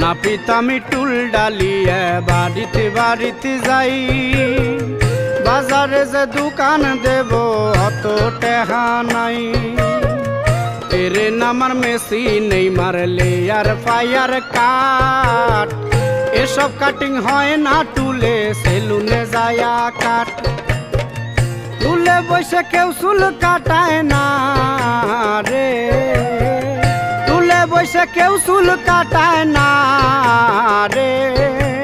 না পিতামি টুল ডালিয়ে বাড়িতে বাড়িতে যাই। বাজারে যে দোকান দেব অত টেহা নাই। তেরে নামার মেসি নেই মারলে আর ফায়ার কাট। এসব কাটিং হয় না টুলে, সেলুনে যায়া কাট। টুলে বসে কেউ চুল কাটায় না। বসে কেউ চুল কাটায় না রে।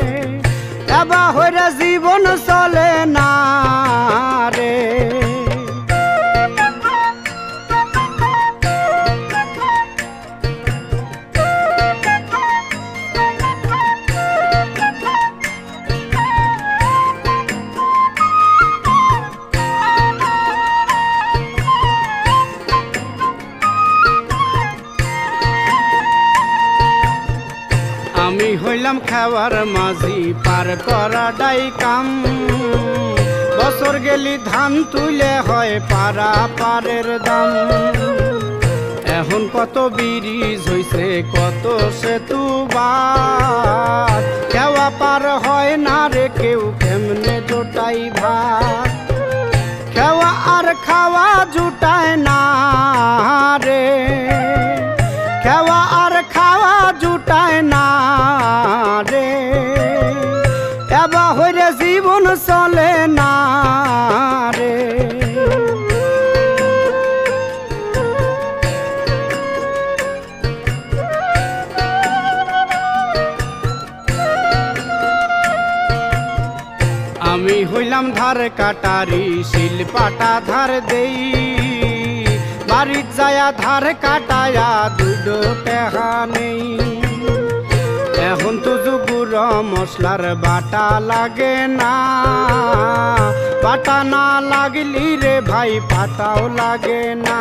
আমি হইলাম খাবার মাঝি, পার করা ডাই কাম। বছর গেলি ধান তুলে হয় পারা পারের দাম। এখন কত ব্রিজ হইছে, কত সেতু বাদ কেওয়া পার হয় না রে কেউ, কেমনে জোটাই ভাত? খেওয়া আর খাওয়া জুটায় খেওয়া জুটায় না রে। এবা হইরে জীবন চলে না রে। আমি হইলাম ধার কাটারি, শিলপাটা ধার দেই। বাড়ির যায়া, ধার কাটায়া দুটো পেহা নেই। এখন তো যুগুর মশলার বাটা লাগে না। বাটা না লাগলি রে ভাই পাটাও লাগে না।